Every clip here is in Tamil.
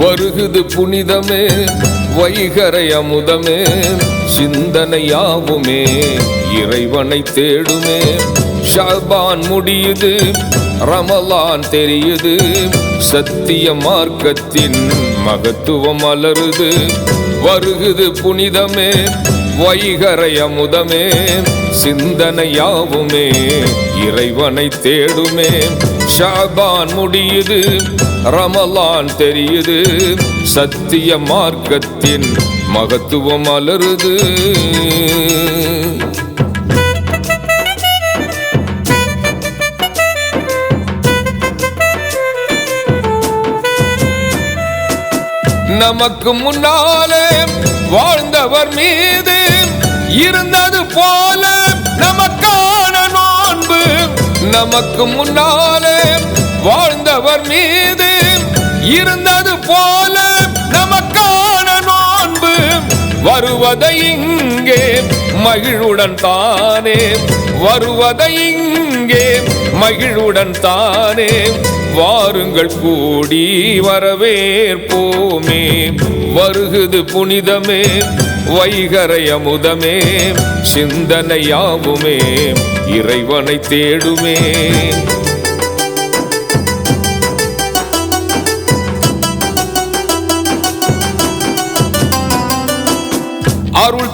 வருகுது புனிதமே வைகரை அமுதமே சிந்தனையாவுமே இறைவனை தேடுமே. ஷபான் முடியுது ரமலான் தெரியுது சத்திய மார்க்கத்தின் மகத்துவம் அலருது வருகுது புனிதமே வைகரை அமுதமே சிந்தனையாவுமே இறைவனை தேடுமே. ஷாபான் முடியுது ரமலான் தெரியுது சத்திய மார்க்கத்தின் மகத்துவம் அலருது நமக்கு முன்னாலே வாழ்ந்தவர் மீது இருந்தது போல நமக்கான நோன்பு. நமக்கு முன்னால் அவர் மீது இருந்தது போல நமக்கான நோன்பு. வருவதை இங்கே மகிழுடன் தானே. வருவதை இங்கே மகிழுடன் தானே. வாருங்கள் கூடி வரவேற்போமே. வருகுது புனிதமே வைகரை அமுதமே சிந்தனையாவுமே இறைவனை தேடுமே.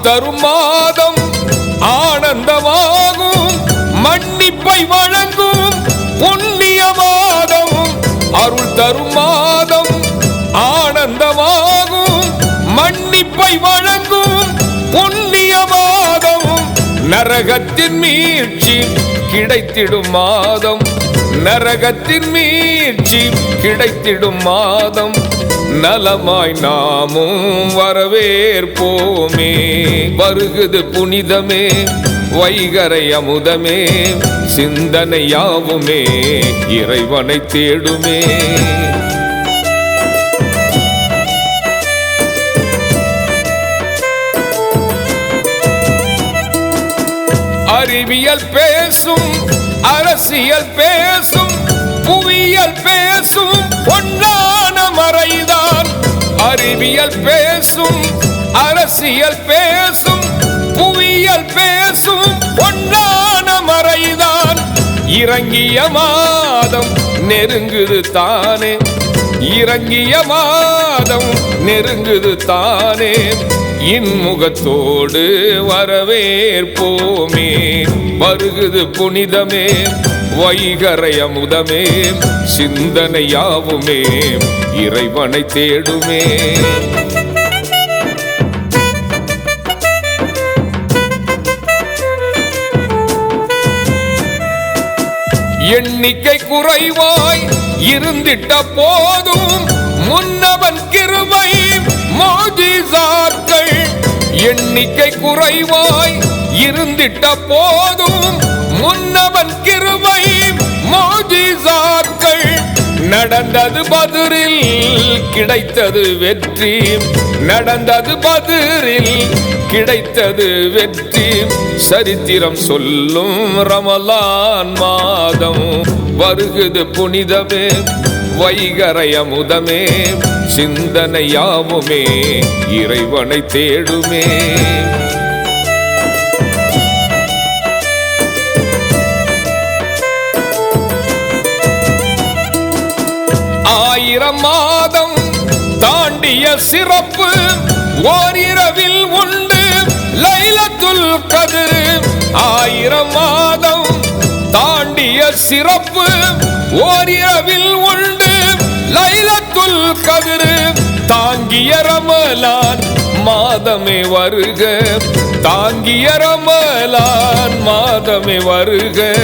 தரும் மாதம் ஆனந்தமாகும் மன்னிப்பை வழங்கும் புண்ணிய மாதம் அருள் தரும் மாதம் ஆனந்தமாகும் மன்னிப்பை வழங்கும் புண்ணிய மாதம் நரகத்தின் மீழ்ச்சி கிடைத்திடும் மாதம். நரகத்தின் மீழ்ச்சி கிடைத்திடும் மாதம். நலமாய் நாமும் வரவேற்போமே. வருகுது புனிதமே வைகரை அமுதமே சிந்தனையாவுமே இறைவனை தேடுமே. அறிவியல் பேசும் அரசியல் பேசும் புவியியல் பேசும் பொன்னான அறிவியல் பேசும் அரசியல் பேசும் புவியியல் பேசும் பொன்னான மறைதான். இறங்கிய மாதம் நெருங்குது தானே. இறங்கிய மாதம் நெருங்குது தானே. இன்முகத்தோடு வரவேற்போமே. வருகுது புனிதமே. வைகரை முதமே சிந்தனையாவுமே. இறைவனை தேடுமே. எண்ணிக்கை குறைவாய் இருந்திட்ட போதும் முன்னவன் கிருமை மோஜிசாக்கள் எண்ணிக்கை குறைவாய் இருந்திட்ட போதும் நடந்தது பதிரில் கிடைத்தது வெற்றி. நடந்தது பதிரில் கிடைத்தது வெற்றி. சரித்திரம் சொல்லும் ரமலான் மாதம் வருகுது புனிதமே வைகரை அமுதமே சிந்தனையாவுமே இறைவனை தேடுமே. மாதம் தாண்டிய சிறப்பு ஓரிரவில் உண்டு. லைலத்துல் கதிர் ஆயிரம் மாதம் தாண்டிய சிறப்பு ஓரிரவில் உண்டு. லைலத்துல் கதிர் தாங்கிய ரமலான் மாதமே வருக. தாங்கிய ரமலான் மாதமே வருக.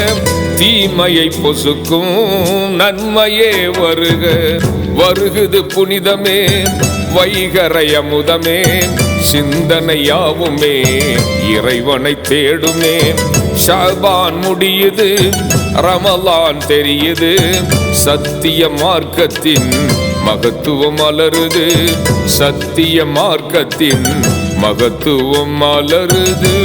தீமையை பொசுக்கும் நன்மையே வருக. வருகுது புனிதமே வைகரை அமுதமே. சிந்தனையாவுமே இறைவனை தேடுமே. ஷபான் முடியுது ரமலான் தெரியுது. சத்திய மார்க்கத்தின் மகத்துவம் மலருது. சத்திய மார்க்கத்தின் மகத்துவம் மலருது.